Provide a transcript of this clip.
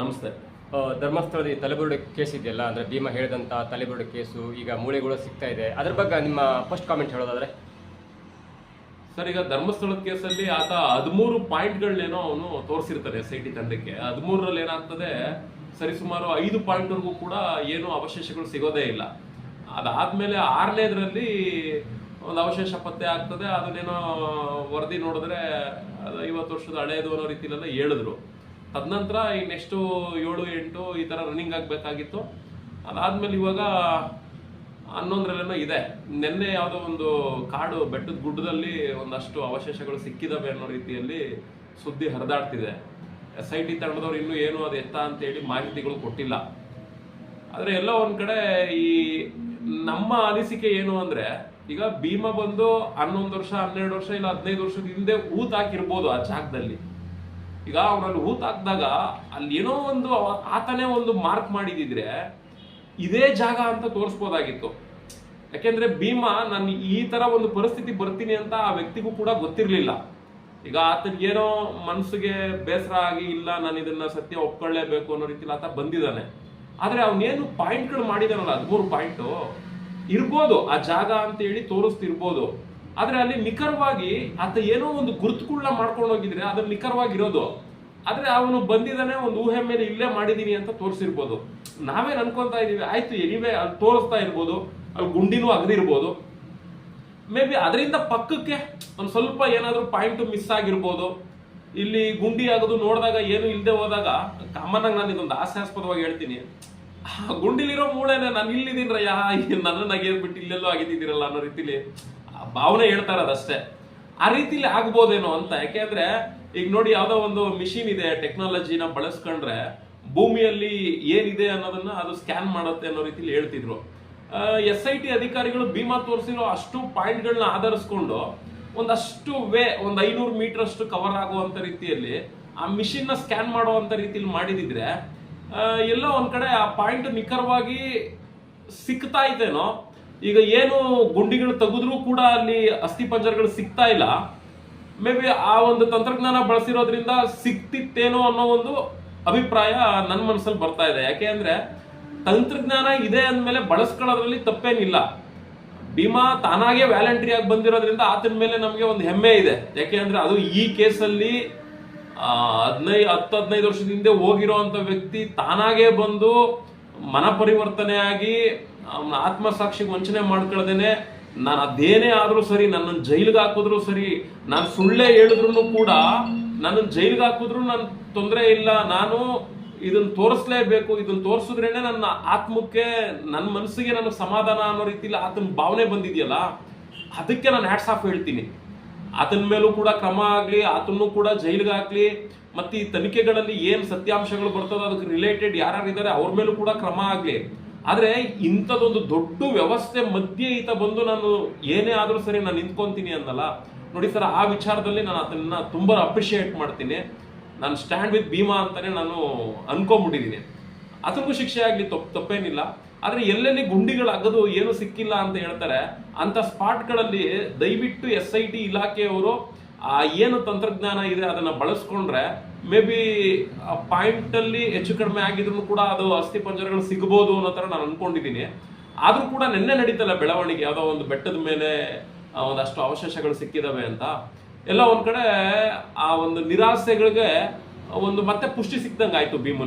ನಮಸ್ತೆ. ಧರ್ಮಸ್ಥಳದಲ್ಲಿ ತಲೆಬುರುಡೆ ಕೇಸ್ ಇದೆಯಲ್ಲ ಅಂದರೆ ಭೀಮಾ ಹೇಳಿದಂಥ ತಲೆಬುರುಡೆ ಕೇಸು ಈಗ ಮೂಳೆಗಳು ಸಿಗ್ತಾ ಇದೆ. ಅದ್ರ ಬಗ್ಗೆ ನಿಮ್ಮ ಫಸ್ಟ್ ಕಾಮೆಂಟ್ ಹೇಳೋದಾದ್ರೆ? ಸರ್ ಈಗ ಧರ್ಮಸ್ಥಳದ ಕೇಸಲ್ಲಿ ಆತ ಹದಿಮೂರು ಪಾಯಿಂಟ್ಗಳನ್ನೇನೋ ಅವನು ತೋರಿಸಿರ್ತಾನೆ ಎಸ್ ಐ ಟಿ ತಂಡಕ್ಕೆ. ಹದಿಮೂರರಲ್ಲಿ ಏನಾಗ್ತದೆ ಸರಿಸುಮಾರು ಐದು ಪಾಯಿಂಟ್ವರೆಗೂ ಕೂಡ ಏನು ಅವಶೇಷಗಳು ಸಿಗೋದೇ ಇಲ್ಲ. ಅದಾದಮೇಲೆ ಆರನೇದರಲ್ಲಿ ಒಂದು ಅವಶೇಷ ಪತ್ತೆ ಆಗ್ತದೆ ಅದನ್ನೇನೋ ವರದಿ ನೋಡಿದ್ರೆ ಅದು ಐವತ್ತು ವರ್ಷದ ಹಳೇದು ಅನ್ನೋ ರೀತಿಲೆಲ್ಲ ಹೇಳಿದ್ರು. ತದನಂತರ ಈ ನೆಕ್ಸ್ಟು ಏಳು, ಎಂಟು ಈ ಥರ ರನ್ನಿಂಗ್ ಆಗಬೇಕಾಗಿತ್ತು. ಅದಾದಮೇಲೆ ಇವಾಗ ಹನ್ನೊಂದರಲ್ಲೇನೋ ಇದೆ. ನಿನ್ನೆ ಯಾವುದೋ ಒಂದು ಕಾಡು, ಬೆಟ್ಟದ ಗುಡ್ಡದಲ್ಲಿ ಒಂದಷ್ಟು ಅವಶೇಷಗಳು ಸಿಕ್ಕಿದಾವೆ ಅನ್ನೋ ರೀತಿಯಲ್ಲಿ ಸುದ್ದಿ ಹರಿದಾಡ್ತಿದೆ. ಎಸ್ ಐ ಟಿ ತಂಡದವ್ರು ಇನ್ನೂ ಏನು, ಅದು ಎತ್ತ ಅಂತೇಳಿ ಮಾಹಿತಿಗಳು ಕೊಟ್ಟಿಲ್ಲ. ಆದರೆ ಎಲ್ಲೋ ಒಂದು ಕಡೆ ಈ ನಮ್ಮ ಅನಿಸಿಕೆ ಏನು ಅಂದ್ರೆ, ಈಗ ಭೀಮ ಬಂದು ಹನ್ನೊಂದು ವರ್ಷ, ಹನ್ನೆರಡು ವರ್ಷ, ಇಲ್ಲ ಹದಿನೈದು ವರ್ಷದ ಹಿಂದೆ ಊತ್ ಹಾಕಿರ್ಬೋದು ಆ ಜಾಗದಲ್ಲಿ. ಈಗ ಅವನಲ್ಲಿ ಹೂತಾಕ್ದಾಗ ಅಲ್ಲಿ ಏನೋ ಒಂದು ಆತನೇ ಒಂದು ಮಾರ್ಕ್ ಮಾಡಿದಿದ್ರೆ ಇದೇ ಜಾಗ ಅಂತ ತೋರಿಸ್ಬೋದಾಗಿತ್ತು. ಯಾಕೆಂದ್ರೆ ಭೀಮಾ, ನಾನು ಈ ತರ ಒಂದು ಪರಿಸ್ಥಿತಿ ಬರ್ತೀನಿ ಅಂತ ಆ ವ್ಯಕ್ತಿಗೂ ಕೂಡ ಗೊತ್ತಿರಲಿಲ್ಲ. ಈಗ ಆತನಿಗೆ ಏನೋ ಮನ್ಸಿಗೆ ಬೇಸರ ಆಗಿ, ಇಲ್ಲ, ನಾನು ಇದನ್ನ ಸತ್ಯ ಒಪ್ಕೊಳ್ಳೇಬೇಕು ಅನ್ನೋ ರೀತಿಲಿ ಆತ ಬಂದಿದ್ದಾನೆ. ಆದ್ರೆ ಅವನೇನು ಪಾಯಿಂಟ್ಗಳು ಮಾಡಿದಾನಲ್ಲ, ಹದಿಮೂರು ಪಾಯಿಂಟು ಇರ್ಬೋದು, ಆ ಜಾಗ ಅಂತ ಹೇಳಿ ತೋರಿಸ್ತಿರ್ಬೋದು. ಆದ್ರೆ ಅಲ್ಲಿ ನಿಖರವಾಗಿ ಆತ ಏನೋ ಒಂದು ಗುರುತುಗಳನ್ನ ಮಾಡ್ಕೊಂಡು ಹೋಗಿದ್ರೆ ಅದ್ರಲ್ಲಿ ನಿಖರವಾಗಿರೋದು. ಆದ್ರೆ ಅವನು ಬಂದಿದ್ದಾನೆ, ಒಂದು ಊಹೆ ಮೇಲೆ ಇಲ್ಲೇ ಮಾಡಿದೀನಿ ಅಂತ ತೋರಿಸಿರ್ಬೋದು. ನಾವೇನ್ ಅನ್ಕೊಂತಾ ಇದೀವಿ? ಆಯ್ತು ಎನಿವೆ ಅಲ್ಲಿ ತೋರಿಸ್ತಾ ಇರ್ಬೋದು. ಅಲ್ಲಿ ಗುಂಡಿನೂ ಅಗದಿರ್ಬೋದು ಮೇ ಬಿ ಅದರಿಂದ ಪಕ್ಕಕ್ಕೆ ಒಂದು ಸ್ವಲ್ಪ ಏನಾದರೂ ಪಾಯಿಂಟ್ ಮಿಸ್ ಆಗಿರ್ಬೋದು. ಇಲ್ಲಿ ಗುಂಡಿ ಆಗೋದು ನೋಡಿದಾಗ ಏನು ಇಲ್ಲದೆ ಹೋದಾಗ ಕಾಮನ್ ಆಗಿ ನಾನು ಇದೊಂದು ಹಾಸ್ಯಾಸ್ಪದವಾಗಿ ಹೇಳ್ತೀನಿ. ಆ ಗುಂಡಿಲಿರೋ ಮೂಳೆನೆ ನಾನು ಇಲ್ಲಿದ್ದೀನಿರಯ ಈಗ ನನ್ನ ಬಿಟ್ಟು ಇಲ್ಲೆಲ್ಲೋ ಆಗಿದ್ದೀರಲ್ಲ ಅನ್ನೋ ರೀತಿಲಿ. ಭಾವನೆ ಹೇಳ್ತಾ ಇರೋದಷ್ಟೇ ಆ ರೀತಿಲಿ ಆಗ್ಬೋದೇನೋ ಅಂತ ಯಾಕೆಂದ್ರೆ ಈಗ ನೋಡಿ ಯಾವ್ದೋ ಒಂದು ಮಿಷಿನ್ ಇದೆ ಟೆಕ್ನಾಲಜಿನ ಬಳಸ್ಕೊಂಡ್ರೆ ಭೂಮಿಯಲ್ಲಿ ಏನಿದೆ ಅನ್ನೋದನ್ನ ಅದು ಸ್ಕ್ಯಾನ್ ಮಾಡುತ್ತೆ ಅನ್ನೋ ರೀತಿಲಿ ಹೇಳ್ತಿದ್ರು. ಎಸ್ ಐ ಟಿ ಅಧಿಕಾರಿಗಳು ಭೀಮಾ ತೋರಿಸಿರೋ ಅಷ್ಟು ಪಾಯಿಂಟ್ಗಳನ್ನ ಆಧರಿಸ್ಕೊಂಡು ಒಂದಷ್ಟು ವೇ, ಒಂದು ಐನೂರು ಮೀಟರ್ ಅಷ್ಟು ಕವರ್ ಆಗುವಂತ ರೀತಿಯಲ್ಲಿ ಆ ಮಿಷಿನ್ನ ಸ್ಕ್ಯಾನ್ ಮಾಡುವಂತ ರೀತಿಲಿ ಮಾಡಿದಿದ್ರೆ ಎಲ್ಲೋ ಒಂದ್ ಕಡೆ ಆ ಪಾಯಿಂಟ್ ನಿಖರವಾಗಿ ಸಿಗ್ತಾ ಇದ್ದೇನೋ ಈಗ ಏನು ಗುಂಡಿಗಳು ತೆಗೆದ್ರೂ ಕೂಡ ಅಲ್ಲಿ ಅಸ್ಥಿ ಪಂಜರಗಳು ಸಿಗ್ತಾ ಇಲ್ಲ. ಮೇ ಬಿ ಆ ಒಂದು ತಂತ್ರಜ್ಞಾನ ಬಳಸಿರೋದ್ರಿಂದ ಸಿಕ್ತಿತ್ತೇನೋ ಅನ್ನೋ ಒಂದು ಅಭಿಪ್ರಾಯ ನನ್ನ ಮನಸ್ಸಲ್ಲಿ ಬರ್ತಾ ಇದೆ. ಯಾಕೆ ಅಂದ್ರೆ ತಂತ್ರಜ್ಞಾನ ಇದೆ ಅಂದಮೇಲೆ ಬಳಸ್ಕೊಳ್ಳೋದ್ರಲ್ಲಿ ತಪ್ಪೇನಿಲ್ಲ. ಭೀಮಾ ತಾನಾಗೆ ವ್ಯಾಲಂಟ್ರಿ ಆಗಿ ಬಂದಿರೋದ್ರಿಂದ ಆತನ ಮೇಲೆ ನಮಗೆ ಒಂದು ಹೆಮ್ಮೆ ಇದೆ. ಯಾಕೆ ಅಂದ್ರೆ ಅದು ಈ ಕೇಸಲ್ಲಿ ಹದಿನೈದು ಹತ್ತು, ಹದಿನೈದು ವರ್ಷದ ಹಿಂದೆ ಹೋಗಿರೋ ವ್ಯಕ್ತಿ ತಾನಾಗೆ ಬಂದು ಮನ ಪರಿವರ್ತನೆ ಆಗಿ ಅವ್ನ ಆತ್ಮಸಾಕ್ಷಿಗೆ ವಂಚನೆ ಮಾಡ್ಕೊಳ್ದೇನೆ ನಾನು ಅದೇನೇ ಆದ್ರೂ ಸರಿ ನನ್ನನ್ನು ಜೈಲಿಗೆ ಹಾಕಿದ್ರು ಸರಿ, ನಾನು ಸುಳ್ಳೇ ಹೇಳಿದ್ರು ಕೂಡ ನನ್ನನ್ನು ಜೈಲಿಗೆ ಹಾಕಿದ್ರು ನನ್ನ ತೊಂದರೆ ಇಲ್ಲ, ನಾನು ಇದನ್ನ ತೋರಿಸ್ಲೇಬೇಕು ಇದನ್ನ ತೋರಿಸಿದ್ರೇನೆ ನನ್ನ ಆತ್ಮಕ್ಕೆ ನನ್ನ ಮನಸ್ಸಿಗೆ ನನಗೆ ಸಮಾಧಾನ ಅನ್ನೋ ರೀತಿಯಲ್ಲಿ ಆತನ ಭಾವನೆ ಬಂದಿದೆಯಲ್ಲ, ಅದಕ್ಕೆ ನಾನು ಹ್ಯಾಟ್ಸ್ ಆಫ್ ಹೇಳ್ತೀನಿ. ಆತನ ಮೇಲೂ ಕೂಡ ಕ್ರಮ ಆಗಲಿ ಆತನೂ ಕೂಡ ಜೈಲಿಗೆ ಹಾಕ್ಲಿ, ಮತ್ತೆ ಈ ತನಿಖೆಗಳಲ್ಲಿ ಏನು ಸತ್ಯಾಂಶಗಳು ಬರ್ತದೋ ಅದಕ್ಕೆ ರಿಲೇಟೆಡ್ ಯಾರ್ಯಾರು ಇದ್ದಾರೆ ಅವ್ರ ಮೇಲೂ ಕೂಡ ಕ್ರಮ ಆಗ್ಲಿ. ಆದ್ರೆ ಇಂಥದ್ದೊಂದು ದೊಡ್ಡ ವ್ಯವಸ್ಥೆ ಮಧ್ಯೆ ಈತ ಬಂದು ನಾನು ಏನೇ ಆದರೂ ಸರಿ ನಾನು ನಿಂತ್ಕೊಂತೀನಿ ಅಂದಲ್ಲ ನೋಡಿ ಸರ್, ಆ ವಿಚಾರದಲ್ಲಿ ನಾನು ಅದನ್ನ ತುಂಬ ಅಪ್ರಿಷಿಯೇಟ್ ಮಾಡ್ತೀನಿ. ನಾನು ಸ್ಟ್ಯಾಂಡ್ ವಿತ್ ಭೀಮಾ ಅಂತಲೇ ನಾನು ಅನ್ಕೊಂಬಿಟ್ಟಿದ್ದೀನಿ ಅದಕ್ಕೂ ಶಿಕ್ಷೆ ಆಗಲಿ, ತಪ್ಪು, ತಪ್ಪೇನಿಲ್ಲ. ಆದರೆ ಎಲ್ಲೆಲ್ಲಿ ಗುಂಡಿಗಳು ಅಗದು ಏನು ಸಿಕ್ಕಿಲ್ಲ ಅಂತ ಹೇಳ್ತಾರೆ ಅಂತ ಸ್ಪಾಟ್ಗಳಲ್ಲಿ ದಯವಿಟ್ಟು ಎಸ್ ಐ ಟಿ ಇಲಾಖೆಯವರು ಆ ಏನು ತಂತ್ರಜ್ಞಾನ ಇದೆ ಅದನ್ನ ಬಳಸ್ಕೊಂಡ್ರೆ, ಮೇ ಬಿ ಪಾಯಿಂಟ್ ಅಲ್ಲಿ ಹೆಚ್ಚು ಕಡಿಮೆ ಆಗಿದ್ರು ಕೂಡ ಅದು ಅಸ್ಥಿ ಪಂಜರಗಳು ಸಿಗಬಹುದು ಅನ್ನೋ ಥರ ನಾನು ಅನ್ಕೊಂಡಿದ್ದೀನಿ. ಆದರೂ ಕೂಡ ನಿನ್ನೆ ನಡೀತಲ್ಲ ಬೆಳವಣಿಗೆ, ಯಾವುದೋ ಒಂದು ಬೆಟ್ಟದ ಮೇಲೆ ಒಂದಷ್ಟು ಅವಶೇಷಗಳು ಸಿಕ್ಕಿದಾವೆ ಅಂತ. ಎಲ್ಲ ಒಂದು ಕಡೆ ಆ ಒಂದು ನಿರಾಸೆಗಳಿಗೆ ಒಂದು ಮತ್ತೆ ಪುಷ್ಟಿ ಸಿಕ್ದಂಗೆ ಆಯಿತು ಭೀಮನ್.